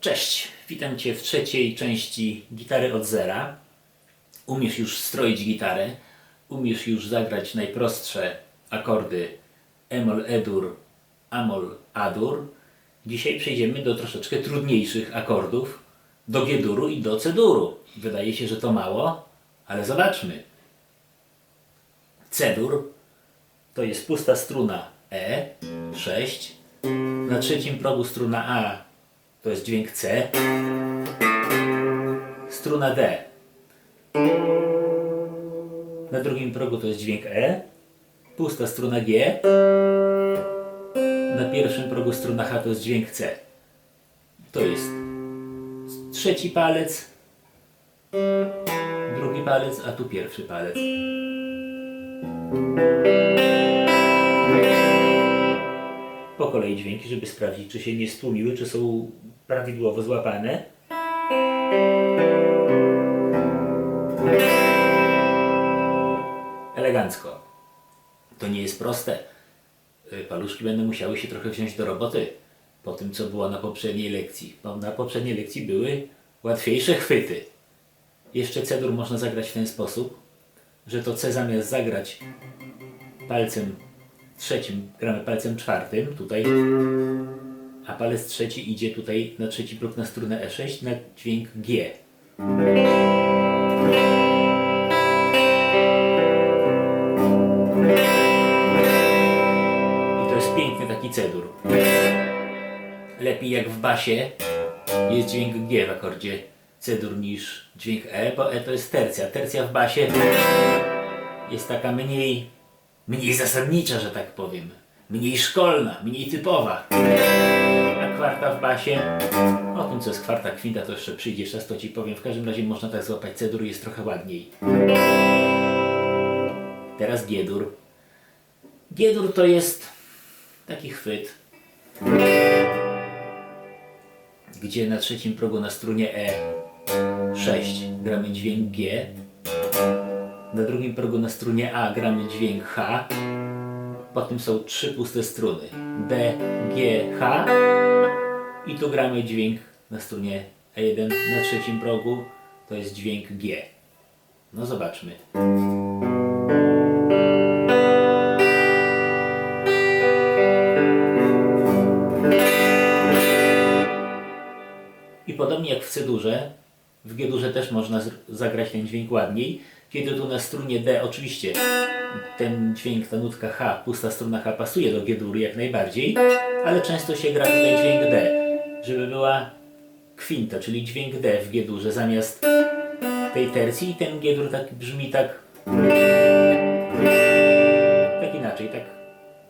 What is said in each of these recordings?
Cześć, witam Cię w trzeciej części Gitary od Zera. Umiesz już stroić gitarę, umiesz już zagrać najprostsze akordy Emol, Edur, Amol, Adur. Dzisiaj przejdziemy do troszeczkę trudniejszych akordów, do G-duru i do C-duru. Wydaje się, że to mało, ale zobaczmy. C-dur to jest pusta struna E, 6. Na trzecim progu struna A to jest dźwięk C. Struna D. Na drugim progu to jest dźwięk E. Pusta struna G. Na pierwszym progu struna H to jest dźwięk C. To jest trzeci palec, drugi palec, a tu pierwszy palec. Po kolei dźwięki, żeby sprawdzić, czy się nie stłumiły, czy są prawidłowo złapane. Elegancko. To nie jest proste. Y, Paluszki będą musiały się trochę wziąć do roboty po tym, co było na poprzedniej lekcji. Bo na poprzedniej lekcji były łatwiejsze chwyty. Jeszcze C-dur można zagrać w ten sposób, że to C zamiast zagrać palcem trzecim, gramy palcem czwartym tutaj, a palec trzeci idzie tutaj na trzeci próg na strunę E6 na dźwięk G. I to jest piękny taki cedur. Lepiej jak w basie jest dźwięk G w akordzie cedur niż dźwięk E, bo E to jest tercja. Tercja w basie jest taka mniej, mniej zasadnicza, że tak powiem. Mniej szkolna, mniej typowa. A kwarta w basie, o tym co jest kwarta kwinta to jeszcze przyjdzie czas, to Ci powiem. W każdym razie można tak złapać cedur jest trochę ładniej. Teraz G-dur. G-dur to jest taki chwyt, gdzie na trzecim progu na strunie E6 gramy dźwięk G, na drugim progu na strunie A gramy dźwięk H, potem są trzy puste struny D, G, H i tu gramy dźwięk na strunie E1 na trzecim progu to jest dźwięk G. No zobaczmy. I podobnie jak w C-durze, w G-durze też można zagrać ten dźwięk ładniej, kiedy tu na strunie D oczywiście ten dźwięk, ta nutka H, pusta struna H pasuje do G-dury jak najbardziej, ale często się gra tutaj dźwięk D, żeby była kwinta, czyli dźwięk D w G-durze zamiast tej tercji i ten G-dur tak brzmi tak tak inaczej, tak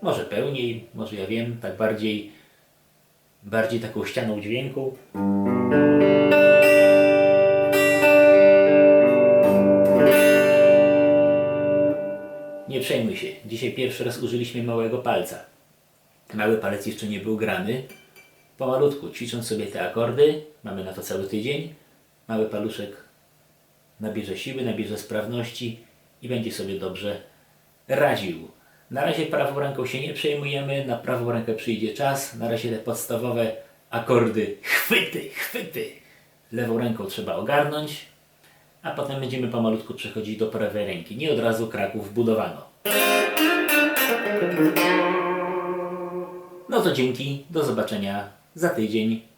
może pełniej, może ja wiem, tak bardziej bardziej taką ścianą dźwięku. Nie przejmuj się. Dzisiaj pierwszy raz użyliśmy małego palca. Mały palec jeszcze nie był grany. Pomalutku, ćwicząc sobie te akordy, mamy na to cały tydzień. Mały paluszek nabierze siły, nabierze sprawności i będzie sobie dobrze radził. Na razie prawą ręką się nie przejmujemy, na prawą rękę przyjdzie czas. Na razie te podstawowe akordy, chwyty, chwyty. Lewą ręką trzeba ogarnąć, a potem będziemy pomalutku przechodzić do prawej ręki. Nie od razu kraków wbudowano. No to dzięki, do zobaczenia za tydzień.